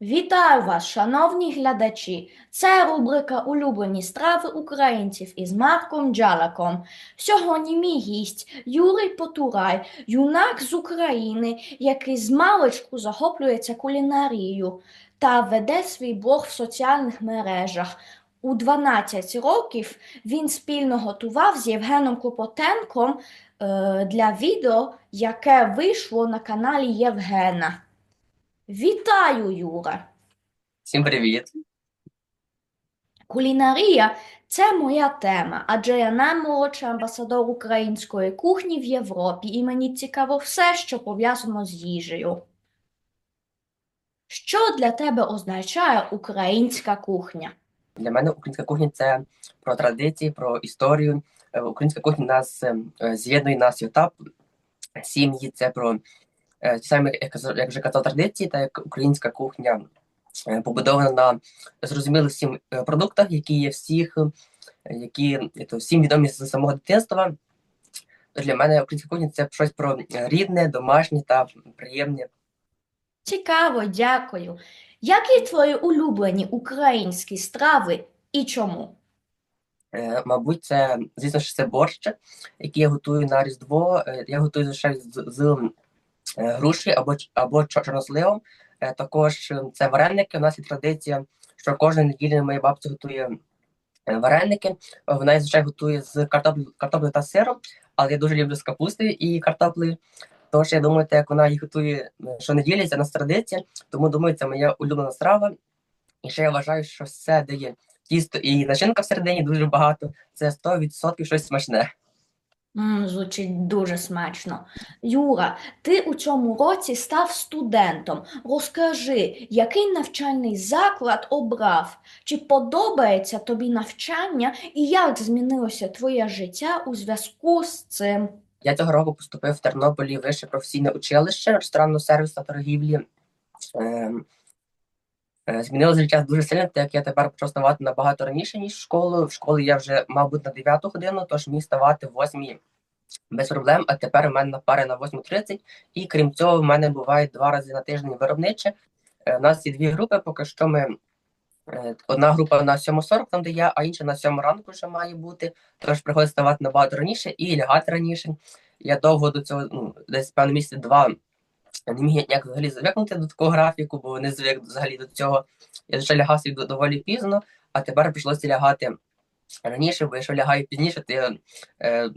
Вітаю вас, шановні глядачі! Це рубрика Улюблені страви українців із Марком Джалаком. Сьогодні мій гість Юрій Потурай, юнак з України, який з маличку захоплюється кулінарією та веде свій блог в соціальних мережах. У 12 років він спільно готував з Євгеном Клопотенком е, для відео, яке вийшло на каналі Євгена. Вітаю, Юра! Всім привіт! Кулінарія це моя тема, адже я наймолодший амбасадор української кухні в Європі, і мені цікаво все, що пов'язано з їжею. Що для тебе означає українська кухня? Для мене українська кухня це про традиції, про історію. Е, Українська кухня нас е, е, з'єднує нас свята, сім'ї. Це про е, ті самі, як вже казав, традиції, та як українська кухня е, побудована на зрозумілих всім е, продуктах, які є всіх, які то всім відомі з самого дитинства. Для мене українська кухня це щось про рідне, домашнє та приємне. Цікаво, дякую. Які твої улюблені українські страви і чому? Е, Мабуть, це, звісно ж, це борщ, який я готую на Різдво. Я готую лише з, з груші або, або чор- чорносливом. Е, Також е, це вареники. У нас є традиція, що кожної неділі моя бабця готує е, вареники. Е, Вона їх, звичайно, готує з картоплею, картоплею та сиром, але я дуже люблю з капустою і картоплею. Тож я думаю, те, як вона їх готує е, щонеділі, це нас традиція, тому думаю, це моя улюблена страва. І ще я вважаю, що все дає тісто і начинка всередині дуже багато. Це 100% щось смачне. М, звучить дуже смачно. Юра, ти у цьому році став студентом. Розкажи, який навчальний заклад обрав? Чи подобається тобі навчання і як змінилося твоє життя у зв'язку з цим? Я цього року поступив в Тернополі вище професійне училище ресторанно сервісу та торгівлі. Ем, е, Змінилося життя дуже сильно, так як я тепер почав ставати набагато раніше, ніж в школу. В школі я вже, мабуть, на 9 годину, тож міг ставати в 8 без проблем, а тепер у мене пари на 8.30. І крім цього, в мене буває два рази на тиждень виробниче. У нас є дві групи, поки що ми. е, Одна група на 7.40, там де я, а інша на 7 ранку вже має бути. Тож приходиться ставати набагато раніше і лягати раніше. Я довго до цього, ну, десь певно місяць два не міг ніяк взагалі звикнути до такого графіку, бо не звик взагалі до цього. Я вже лягав собі доволі пізно, а тепер прийшлося лягати раніше, якщо лягаю пізніше, то я е, е,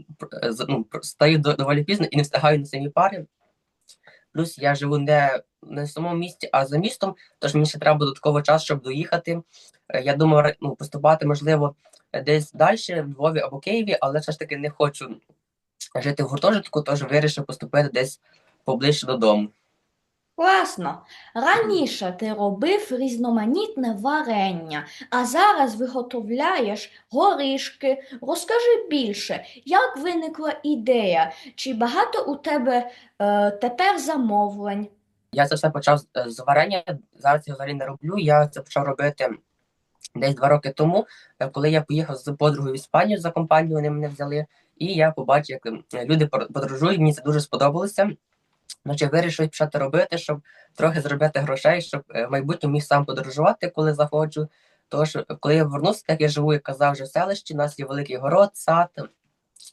ну, стаю доволі пізно і не встигаю на самі пари. Плюс я живу не, не в самому місті, а за містом, тож мені ще треба додатково час, щоб доїхати. Е, Я думав ну, поступати, можливо, десь далі, в Львові або Києві, але все ж таки не хочу жити в гуртожитку, тож вирішив поступити десь поближче додому. Класно. Раніше ти робив різноманітне варення, а зараз виготовляєш горішки. Розкажи більше, як виникла ідея? Чи багато у тебе е, тепер замовлень? Я це все почав з- варення. Зараз я взагалі не роблю. Я це почав робити десь два роки тому, е, коли я поїхав з подругою в Іспанію за компанію, вони мене взяли, і я побачив, як е, люди подорожують. Мені це дуже сподобалося. Значить, я вирішив почати робити, щоб трохи заробити грошей, щоб е, в майбутньому міг сам подорожувати, коли захочу. Тож, коли я вернувся, так я живу, як казав, вже в селищі, у нас є великий город, сад.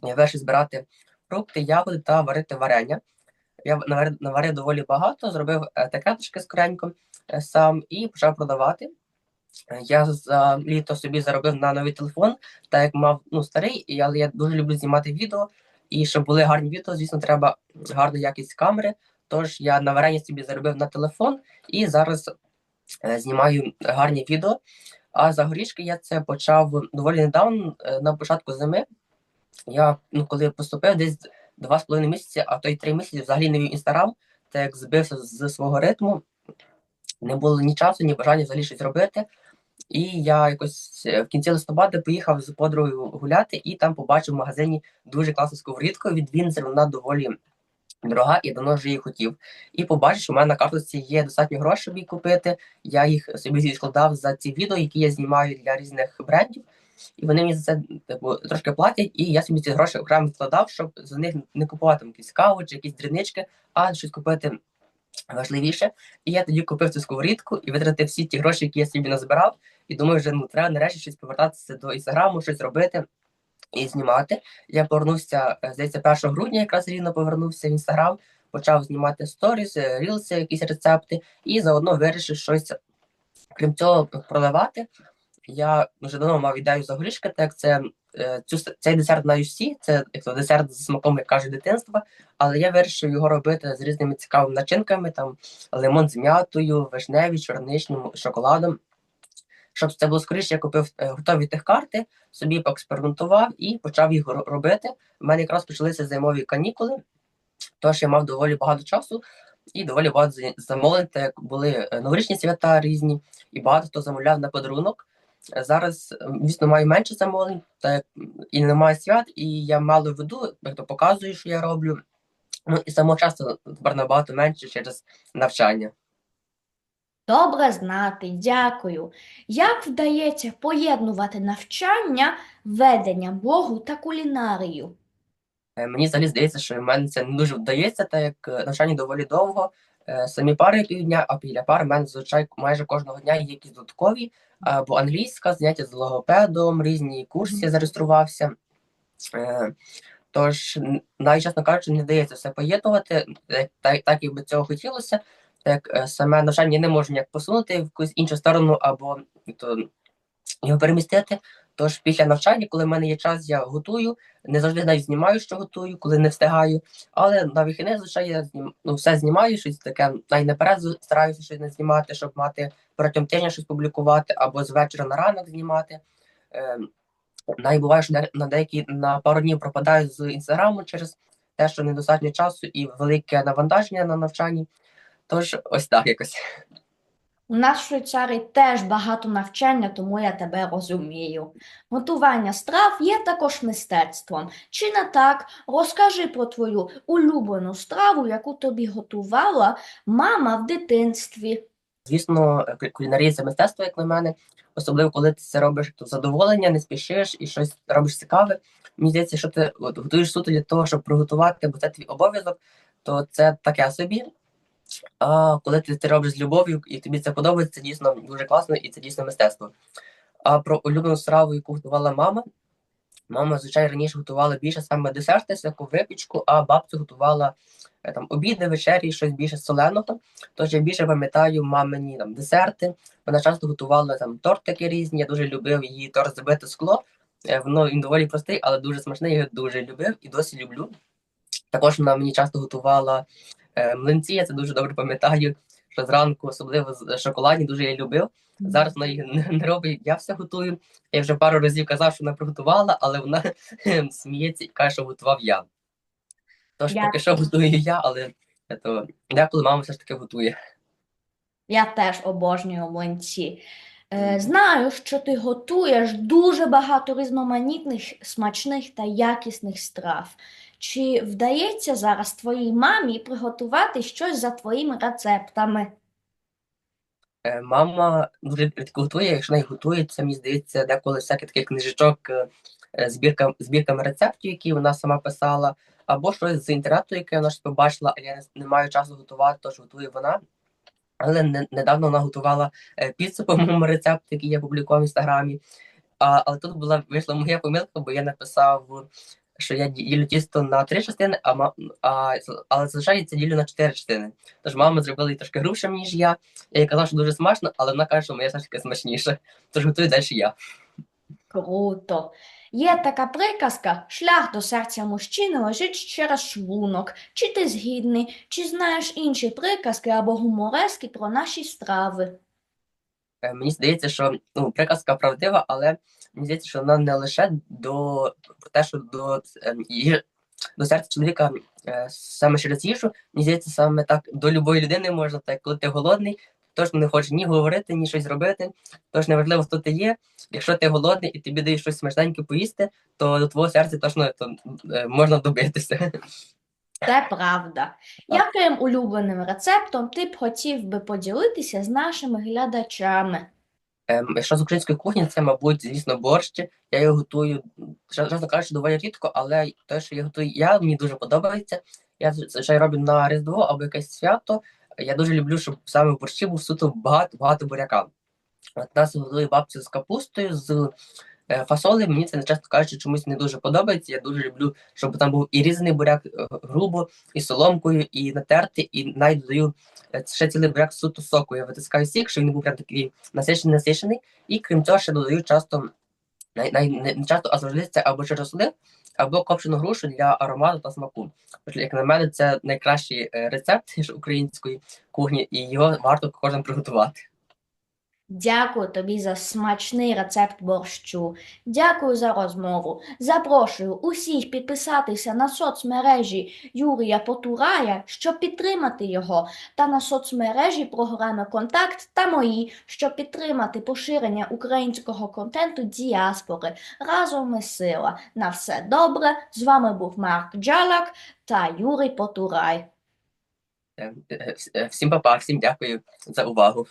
Я вирішив збирати фрукти, ягоди та варити варення. Я наварив, наварив доволі багато, зробив е, такеточки скоренько е, сам і почав продавати. Я за літо собі заробив на новий телефон, так як мав ну, старий, але я дуже люблю знімати відео. І щоб були гарні відео, звісно, треба гарна якість камери. Тож я на варені собі заробив на телефон і зараз е, знімаю гарні відео. А за горішки я це почав доволі недавно, е, на початку зими. Я ну, коли поступив десь два з половиною місяці, а то й три місяці взагалі не вів інстаграм, так як збився з свого ритму, не було ні часу, ні бажання взагалі щось робити. І я якось е, в кінці листопада поїхав з подругою гуляти, і там побачив в магазині дуже класну сковорідку від Вінзер. Вона доволі дорога і давно вже її хотів. І побачив, що в мене на карточці є достатньо грошей, її купити. Я їх собі відкладав за ці відео, які я знімаю для різних брендів. І вони мені за це типу, трошки платять, і я собі ці гроші окремо відкладав, щоб за них не купувати якісь каву чи якісь дрібнички, а щось купити важливіше. І я тоді купив цю сковорідку і витратив всі ті гроші, які я собі назбирав. І думаю, вже ну треба нарешті щось повертатися до інстаграму, щось робити і знімати. Я повернувся, е, здається, 1 грудня якраз рівно повернувся в інстаграм, почав знімати сторіс, е, рілси, якісь рецепти, і заодно вирішив щось, крім цього, проливати. Я вже давно мав ідею за горішки, так як це цю с- цей десерт знають всі, це як то десерт з смаком, як кажуть, дитинства. Але я вирішив його робити з різними цікавими начинками, там лимон з м'ятою, вишневі, чорничним, шоколадом. Щоб це було скоріше, я купив е, готові тих карти, собі поекспериментував і почав їх робити. У мене якраз почалися зимові канікули, тож я мав доволі багато часу і доволі багато за- замовлень, так як були е, новорічні свята різні, і багато хто замовляв на подарунок. Е, Зараз, е, звісно, маю менше замовлень, так і немає свят, і я мало веду, як то показую, що я роблю. Ну і самого часу тепер набагато менше через навчання. Добре знати, дякую. Як вдається поєднувати навчання, ведення блогу та кулінарію? Е, Мені взагалі здається, що в мене це не дуже вдається, так як е, навчання доволі довго. Е, Самі пари півдня, а після пар в мене зазвичай майже кожного дня є якісь додаткові, або англійська, заняття з логопедом, різні курси я зареєструвався. Е, Тож, навіть чесно кажучи, не вдається все поєднувати, е, так, так як би цього хотілося. Так е, саме навчання я не можу ніяк посунути в якусь іншу сторону або то, його перемістити. Тож після навчання, коли в мене є час, я готую. Не завжди навіть знімаю, що готую, коли не встигаю. Але на вихідних, звичайно, я знім... ну, все знімаю, щось таке. Навіть наперед з- стараюся щось не знімати, щоб мати протягом тижня щось публікувати, або з вечора на ранок знімати. Е, навіть буває, що на деякі на пару днів пропадаю з інстаграму через те, що недостатньо часу і велике навантаження на навчанні. Тож ось так якось. У нас в Швейцарії теж багато навчання, тому я тебе розумію. Готування страв є також мистецтвом. Чи не так? Розкажи про твою улюблену страву, яку тобі готувала мама в дитинстві. Звісно, кулінарія це мистецтво, як на мене. Особливо, коли ти це робиш то задоволення, не спішиш і щось робиш цікаве. Мені здається, що ти от, готуєш суто для того, щоб приготувати, бо це твій обов'язок, то це таке собі. А коли ти це робиш з любов'ю і тобі це подобається, це дійсно дуже класно і це дійсно мистецтво. А про улюблену страву, яку готувала мама, мама, звичайно, раніше готувала більше саме десерти, всяку випічку, а бабця готувала е, там обіди, вечері, щось більше соленого. Тож я більше пам'ятаю мамині там десерти. Вона часто готувала там тортики різні. Я дуже любив її торт забите скло. Е, Воно він доволі простий, але дуже смачний. Я його дуже любив і досі люблю. Також вона мені часто готувала млинці, я це дуже добре пам'ятаю. Що зранку, особливо з шоколадні, дуже я любив. Зараз вона їх не, робить, я все готую. Я вже пару разів казав, що вона приготувала, але вона сміється і каже, що готував я. Тож Я- поки що готую я, але е, то, деколи мама все ж таки готує. Я теж обожнюю млинці. Е, знаю, що ти готуєш дуже багато різноманітних, смачних та якісних страв. Чи вдається зараз твоїй мамі приготувати щось за твоїми рецептами? Е, Мама дуже рідко готує, якщо не готує, це мені здається, деколи всякий такий книжечок е, е, збірка, збірками рецептів, які вона сама писала, або щось з інтернету, яке вона ж побачила, а я не, маю часу готувати, тож готує вона. Але не, недавно вона готувала е, піцу по моєму рецепту, який я публікував в інстаграмі. А, але тут була вийшла моя помилка, бо я написав, що я ділю тісто на три частини, а, ма- а, але це ділю на чотири частини. Тож мама зробила її трошки грубшим, ніж я. Я їй казав, що дуже смачно, але вона каже, що моя все-таки смачніше. Тож готую далі я. Круто. Є така приказка «Шлях до серця мужчини лежить через шлунок». Чи ти згідний, чи знаєш інші приказки або гуморески про наші страви? Е, Мені здається, що ну, приказка правдива, але мені здається, що вона не лише до те, що до, е, їжі- до серця чоловіка е, саме через їжу, мені здається, саме так до любої людини можна, так коли ти голодний, точно не хочеш ні говорити, ні щось робити. Тож неважливо, хто ти є. Якщо ти голодний і тобі дають щось смачненьке поїсти, то до твого серця точно то, е, можна добитися. Це правда. Яким улюбленим рецептом ти б хотів би поділитися з нашими глядачами? Ем, Що з української кухні, це, мабуть, звісно, борщ. Я його готую, чесно кажучи, доволі рідко, але те, що я готую, я, мені дуже подобається. Я зазвичай роблю на Різдво або якесь свято, я дуже люблю, щоб саме в борщі був суто багато багато буряка. От нас готує бабця з капустою, з е, фасолею. Мені це, чесно кажучи, чомусь не дуже подобається. Я дуже люблю, щоб там був і різаний буряк е, грубо, і соломкою, і натертий, і навіть додаю е, ще цілий буряк суто соку. Я витискаю сік, щоб він був прям такий насичений, насичений. І крім цього, ще додаю часто, най, най, не часто, а завжди це або череслин, або копчену грушу для аромату та смаку. Тож, як на мене, це найкращий рецепт української кухні, і його варто кожен приготувати. Дякую тобі за смачний рецепт борщу. Дякую за розмову. Запрошую усіх підписатися на соцмережі Юрія Потурая, щоб підтримати його, та на соцмережі програми Контакт та мої, щоб підтримати поширення українського контенту діаспори. Разом ми сила. На все добре. З вами був Марк Джалак та Юрій Потурай. Е, е, е, Всім па-па, всім дякую за увагу.